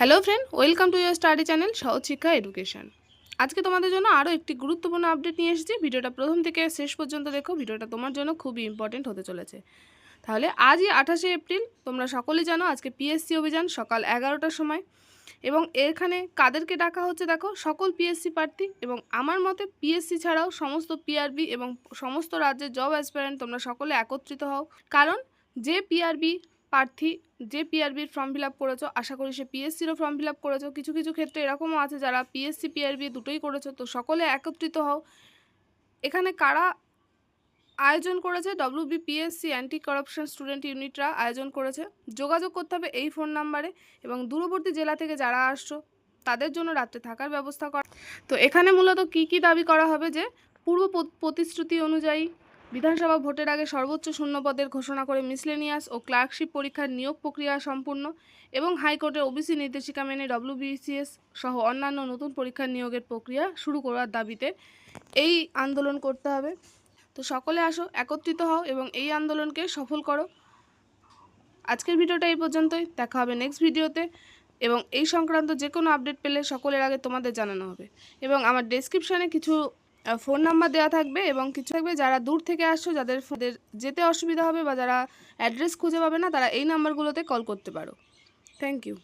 Hello friend welcome to your study channel সহজ শিক্ষা education আজকে তোমাদের জন্য আরও একটি গুরুত্বপূর্ণ আপডেট নিয়ে এসেছি। ভিডিওটা প্রথম থেকে শেষ পর্যন্ত দেখো। ভিডিওটা তোমার জন্য খুবই ইম্পর্টেন্ট হতে চলেছে। তাহলে আজই আঠাশে এপ্রিল, তোমরা সকলেই জানো আজকে পিএসসি অভিযান সকাল এগারোটার সময়। এবং এখানে কাদেরকে ডাকা হচ্ছে দেখো? সকল পিএসসি প্রার্থী এবং আমার মতে পিএসসি ছাড়াও সমস্ত পিআরবি এবং সমস্ত রাজ্যের জব অ্যাসপারেন্ট তোমরা সকলে একত্রিত হও। কারণ যে পিআরবি প্রার্থী যে পিআরবির ফর্ম ফিল আপ করেছ, আশা করি সে পিএসসিরও ফর্ম ফিল আপ করেছ। কিছু কিছু ক্ষেত্রে এরকমও আছে যারা পিএসসি পিআরবি দুটোই করেছ। তো সকলে একত্রিত হও। এখানে কারা আয়োজন করেছে? WB PSC anti corruption student ইউনিটরা আয়োজন করেছে। যোগাযোগ করতে হবে এই ফোন নাম্বারে এবং দূরবর্তী জেলা থেকে যারা আসছো, তাদের জন্য রাত্রে থাকার ব্যবস্থা করা। তো এখানে মূলত কি কি দাবি করা হবে যে, পূর্ব প্রতিশ্রুতি অনুযায়ী বিধানসভা ভোটের আগে সর্বোচ্চ শূন্যপদের ঘোষণা করে মিসলেনিয়াস ও ক্লার্কশিপ পরীক্ষার নিয়োগ প্রক্রিয়া সম্পূর্ণ এবং হাইকোর্টের ওবিসি নির্দেশিকা মেনে ডব্লিউবিসিএস সহ অন্যান্য নতুন পরীক্ষার নিয়োগের প্রক্রিয়া শুরু করার দাবিতে এই আন্দোলন করতে হবে। তো সকলে আসো, একত্রিত হও এবং এই আন্দোলনকে সফল করো। আজকের ভিডিওটা এই পর্যন্তই। দেখা হবে নেক্সট ভিডিওতে এবং এই সংক্রান্ত যে কোনো আপডেট পেলে সকলের আগে তোমাদের জানানো হবে। এবং আমার ডেসক্রিপশানে কিছু ফোন নাম্বার দেওয়া থাকবে এবং কিছু থাকবে। যারা দূর থেকে আসছো, যাদের যেতে অসুবিধা হবে বা যারা অ্যাড্রেস খুঁজে পাবে না, তারা এই নাম্বারগুলোতে কল করতে পারো। Thank you